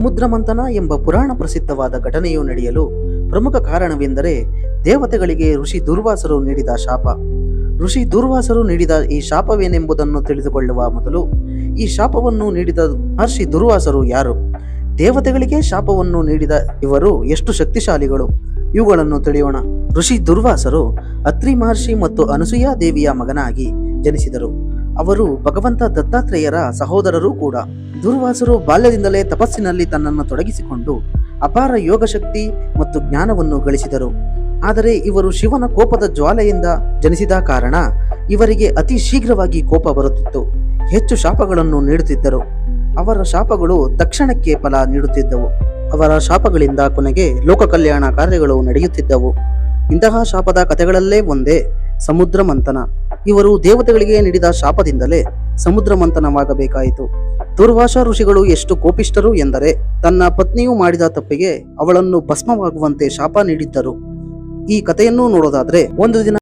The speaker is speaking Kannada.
ಸಮುದ್ರಮಂಥನ ಎಂಬ ಪುರಾಣ ಪ್ರಸಿದ್ಧವಾದ ಘಟನೆಯು ನಡೆಯಲು ಪ್ರಮುಖ ಕಾರಣವೆಂದರೆ ದೇವತೆಗಳಿಗೆ ಋಷಿ ದುರ್ವಾಸರು ನೀಡಿದ ಶಾಪ. ಋಷಿ ದುರ್ವಾಸರು ನೀಡಿದ ಈ ಶಾಪವೇನೆಂಬುದನ್ನು ತಿಳಿದುಕೊಳ್ಳುವ ಮೊದಲು ಈ ಶಾಪವನ್ನು ನೀಡಿದ ಮಹರ್ಷಿ ದುರ್ವಾಸರು ಯಾರು? ದೇವತೆಗಳಿಗೆ ಶಾಪವನ್ನು ನೀಡಿದ ಇವರು ಎಷ್ಟು ಶಕ್ತಿಶಾಲಿಗಳು? ಇವುಗಳನ್ನು ತಿಳಿಯೋಣ. ಋಷಿ ದುರ್ವಾಸರು ಅತ್ರಿ ಮಹರ್ಷಿ ಮತ್ತು ಅನಸೂಯಾ ದೇವಿಯ ಮಗನಾಗಿ ಜನಿಸಿದರು. ಅವರು ಭಗವಂತ ದತ್ತಾತ್ರೇಯರ ಸಹೋದರರೂ ಕೂಡ. ದುರ್ವಾಸರು ಬಾಲ್ಯದಿಂದಲೇ ತಪಸ್ಸಿನಲ್ಲಿ ತನ್ನನ್ನು ತೊಡಗಿಸಿಕೊಂಡು ಅಪಾರ ಯೋಗಶಕ್ತಿ ಮತ್ತು ಜ್ಞಾನವನ್ನು ಗಳಿಸಿದರು. ಆದರೆ ಇವರು ಶಿವನ ಕೋಪದ ಜ್ವಾಲೆಯಿಂದ ಜನಿಸಿದ ಕಾರಣ ಇವರಿಗೆ ಅತಿ ಶೀಘ್ರವಾಗಿ ಕೋಪ ಬರುತ್ತಿತ್ತು. ಹೆಚ್ಚು ಶಾಪಗಳನ್ನು ನೀಡುತ್ತಿದ್ದರು. ಅವರ ಶಾಪಗಳು ತಕ್ಷಣಕ್ಕೆ ಫಲ ನೀಡುತ್ತಿದ್ದವು. ಅವರ ಶಾಪಗಳಿಂದ ಕೊನೆಗೆ ಲೋಕ ಕಲ್ಯಾಣ ಕಾರ್ಯಗಳು ನಡೆಯುತ್ತಿದ್ದವು. ಇಂತಹ ಶಾಪದ ಕಥೆಗಳಲ್ಲೇ ಒಂದೇ ಸಮುದ್ರ ಮಂಥನ. ಇವರು ದೇವತೆಗಳಿಗೆ ನೀಡಿದ ಶಾಪದಿಂದಲೇ ಸಮುದ್ರ ಮಂಥನವಾಗಬೇಕಾಯಿತು. ದುರ್ವಾಸ ಋಷಿಗಳು ಎಷ್ಟು ಕೋಪಿಷ್ಟರು ಎಂದರೆ, ತನ್ನ ಪತ್ನಿಯು ಮಾಡಿದ ತಪ್ಪಿಗೆ ಅವಳನ್ನು ಭಸ್ಮವಾಗುವಂತೆ ಶಾಪ ನೀಡಿದ್ದರು. ಈ ಕಥೆಯನ್ನು ನೋಡೋದಾದ್ರೆ, ಒಂದು ದಿನ